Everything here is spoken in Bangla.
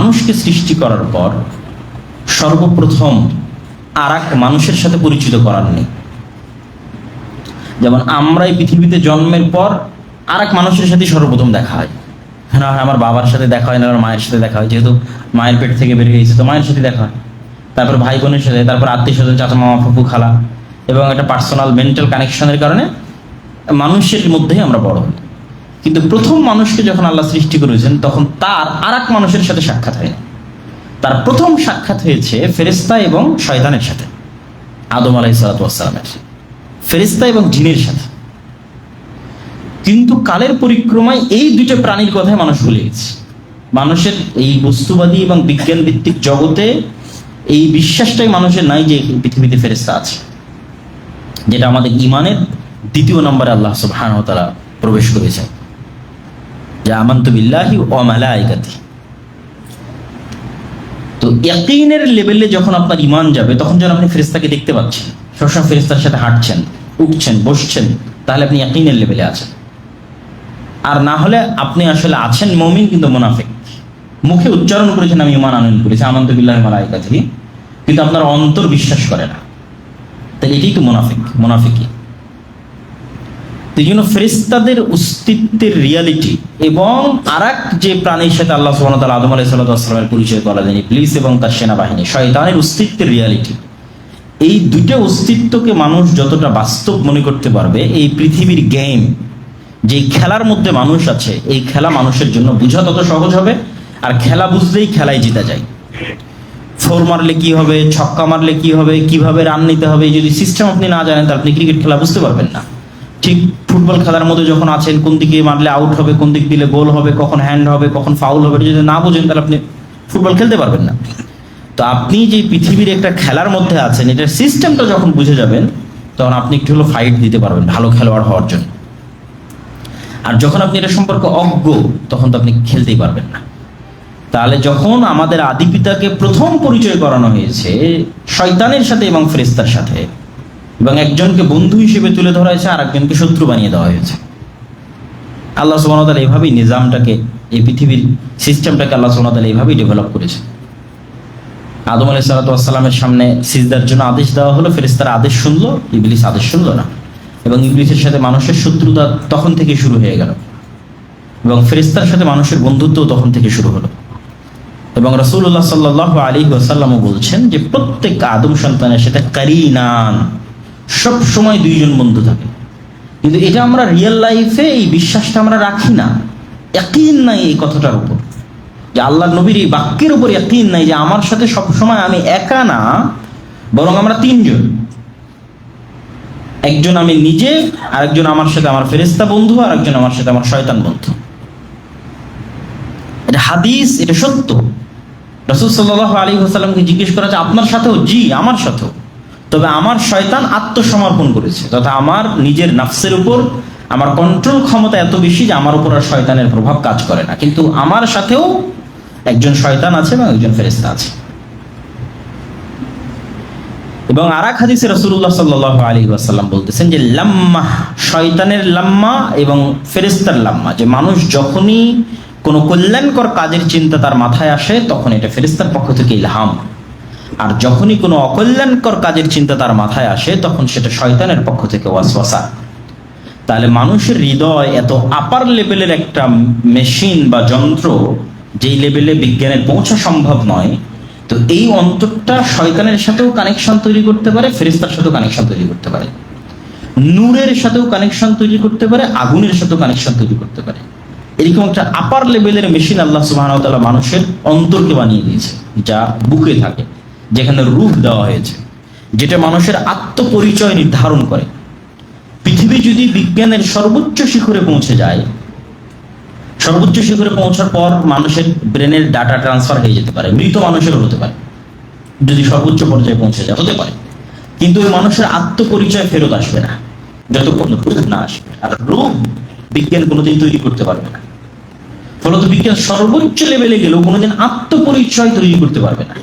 মানুষকে সৃষ্টি করার পর সর্বপ্রথম আর এক মানুষের সাথে পরিচিত করার নেই। যেমন আমরা এই পৃথিবীতে জন্মের পর আর এক মানুষের সাথে সর্বপ্রথম দেখা হয়। না হয় আমার বাবার সাথে দেখা হয় না, আমার মায়ের সাথে দেখা হয়। যেহেতু মায়ের পেট থেকে বেরিয়ে গেছে তো মায়ের সাথে দেখা হয়। তারপর ভাই বোনের সাথে, তারপর আত্মীয় স্বজন চাচা মামা ফুপু খালা, এবং একটা পার্সোনাল মেন্টাল কানেকশনের কারণে মানুষের মধ্যেই আমরা বড় হই। কিন্তু প্রথম মানুষকে যখন আল্লাহ সৃষ্টি করেছেন, তখন তার আর মানুষের সাথে সাক্ষাৎ হয়নি তার প্রথম সাক্ষাৎ হয়েছে ফেরেস্তা এবং শয়তানের সাথে, আদম আলাই সালাতামের ফেরিস্তা এবং জিনের সাথে। কিন্তু কালের পরিক্রমায় এই দুটো প্রাণীর কথাই মানুষ ভুলে গেছে। মানুষের এই বস্তুবাদী এবং বিজ্ঞান ভিত্তিক জগতে এই বিশ্বাসটাই মানুষের নাই যে পৃথিবীতে ফেরিস্তা আছে। যেটা আমাদের ইমানের দ্বিতীয় নম্বরে আল্লাহ সুবহান তারা প্রবেশ করেছে যা আমান্ত বিল্লাহি ও মালাইকাতি তো ইয়াকিনের লেভেলে যখন আপনার ইমান যাবে, তখন যখন আপনি ফেরেস্তাকে দেখতে পাচ্ছেন। সবসময় ফেরেস্তার সাথে হাঁটছেন, উঠছেন, বসছেন, তাহলে আপনি ইয়াকিনের লেভেলে আছেন। আর না হলে আপনি আসলে আছেন মমিন কিন্তু মোনাফিক। মুখে উচ্চারণ করেছেন, আমি ইমান আনয়ন করেছি, আমন্ত বিল্লাহ মালাইকা থেকে কিন্তু আপনার অন্তর বিশ্বাস করে না। তাহলে এটাই তো মোনাফিক মোনাফিকি তো এই জন্য ফেরিস্তাদের অস্তিত্বের রিয়ালিটি এবং আর যে প্রাণীর সাথে আল্লাহ সুবাহ তাল আদম আলাই পরিচয় করা দেয়নি পুলিশ এবং তার সেনাবাহিনী, শয়তানের অস্তিত্বের রিয়ালিটি এই দুটো অস্তিত্বকে মানুষ যতটা বাস্তব মনে করতে পারবে, এই পৃথিবীর গেম যে খেলার মধ্যে মানুষ আছে, এই খেলা মানুষের জন্য বোঝা তত সহজ হবে, আর খেলা বুঝলেই খেলায় জিতা যায়। ফোর মারলে কি হবে, ছক্কা মারলে কি হবে, কীভাবে রান নিতে হবে, যদি সিস্টেম আপনি না জানেন, তাহলে আপনি ক্রিকেট খেলা বুঝতে পারবেন না। ঠিক ফুটবল খেলার মধ্যে যখন আছেন, কোন দিকে মারলে আউট হবে, কোন দিক দিলে গোল হবে, কখন হ্যান্ড হবে, কখন ফাউল হবে যদি না বোঝেন, তাহলে আপনি ফুটবল খেলতে পারবেন না। তো আপনি যে পৃথিবীর একটা খেলার মধ্যে আছেন, এটার সিস্টেমটা যখন বুঝে যাবেন, তখন আপনি একটু হলো ফাইট দিতে পারবেন, ভালো খেলোয়াড় হওয়ার জন্য। আর যখন আপনি এটা সম্পর্কে অজ্ঞ, তখন তো আপনি খেলতেই পারবেন না। তাহলে যখন আমাদের আদি পিতাকে প্রথম পরিচয় করানো হয়েছে, শয়তানের সাথে এবং ফেরেস্তার সাথে এবং একজনকে বন্ধু হিসেবে তুলে ধরা হয়েছে আর একজনকে শত্রু বানিয়ে দেওয়া হয়েছে। আল্লাহ সুবাহতাল এইভাবেই নিজামটাকে, এই পৃথিবীর সিস্টেমটাকে আল্লাহ সুবাহতাল এইভাবেই ডেভেলপ করেছে। আদম আলাই সালাতামের সামনে সিজদার জন্য আদেশ দেওয়া হলো ফেরেস্তারা আদেশ শুনলো, ইবলিস আদেশ শুনলো না। এবং ইবলিসের সাথে মানুষের শত্রুতা তখন থেকে শুরু হয়ে গেল। এবং ফেরিস্তার সাথে মানুষের বন্ধুত্বও তখন থেকে শুরু হলো। এবং রসুল্লাহ সাল্লাহ আলী ওয়াসাল্লামও বলছেন যে, প্রত্যেক আদম সন্তানের সাথে কারিনান সব সময় দুইজন বন্ধু থাকে। কিন্তু এটা আমরা রিয়েল লাইফে এই বিশ্বাসটা আমরা রাখি না। একই নাই এই কথাটার উপর। যে আল্লাহ নবীর এই বাক্যের উপর একই নাই যে আমার সাথে সব সময় আমি একা না, বরং আমরা তিনজন। একজন আমি নিজে, আরেকজন আমার সাথে আমার ফেরেস্তা বন্ধু আর একজন আমার সাথে আমার শয়তান বন্ধু। এটা হাদিস, এটা সত্য। রসুল সাল্লাহ আলী হাসাল্লামকে জিজ্ঞেস করা আপনার সাথেও? জি, আমার সাথেও। তবে আমার শয়তান আত্মসমর্পণ করেছে, তথা আমার নিজের নাফসের উপর আমার কন্ট্রোল ক্ষমতা এত বেশি যে আমার উপর আর শয়তানের প্রভাব কাজ করে না। কিন্তু আমার সাথেও একজন শয়তান আছে এবং একজন ফেরেস্তা আছে। এবং আর এক হাদিসে রসুল্লাহ সাল্লাহ আলী আসাল্লাম বলতেছেন যে, লাম্মা শয়তানের লাম্মা এবং ফেরেস্তার লাম্মা। যে মানুষ যখনই কোনো কল্যাণকর কাজের চিন্তা তার মাথায় আসে, তখন এটা ফেরেস্তার পক্ষ থেকে ইলহাম। আর যখনই কোনো অকল্যাণকর কাজের চিন্তা তার মাথায় আসে, তখন সেটা শয়তানের পক্ষ থেকে ওয়াসওয়াসা। তাহলে মানুষের হৃদয় এত আপার লেভেলের একটা মেশিন বা যন্ত্র, যেই লেভেলে বিজ্ঞানের পৌঁছা সম্ভব নয়, তো এই অন্তরটা শয়তানের সাথেও কানেকশন তৈরি করতে পারে ফেরিস্তার সাথেও কানেকশন তৈরি করতে পারে। নূরের সাথেও কানেকশন তৈরি করতে পারে, আগুনের সাথেও কানেকশন তৈরি করতে পারে। এরকম একটা আপার লেভেলের মেশিন আল্লাহ সুবাহ মানুষের অন্তরকে বানিয়ে দিয়েছে, যা বুকে থাকে। যেখানে রূপ দেওয়া হয়েছে, যেটা মানুষের আত্মপরিচয় নির্ধারণ করে। পৃথিবী যদি বিজ্ঞানের সর্বোচ্চ শিখরে পৌঁছে যায়, সর্বোচ্চ শিখরে পৌঁছার পর মানুষের ব্রেনের ডাটা ট্রান্সফার হয়ে যেতে পারে, মৃত মানুষেরও হতে পারে, যদি সর্বোচ্চ পর্যায়ে পৌঁছে যায়, হতে পারে। কিন্তু ওই মানুষের আত্মপরিচয় ফেরত আসবে না, যতক্ষণ রূপ না আসবে। আর রূপ বিজ্ঞান কোনোদিন তৈরি করতে পারবে না। ফলত বিজ্ঞান সর্বোচ্চ লেভেলে গেলেও কোনোদিন আত্মপরিচয় তৈরি করতে পারবে না।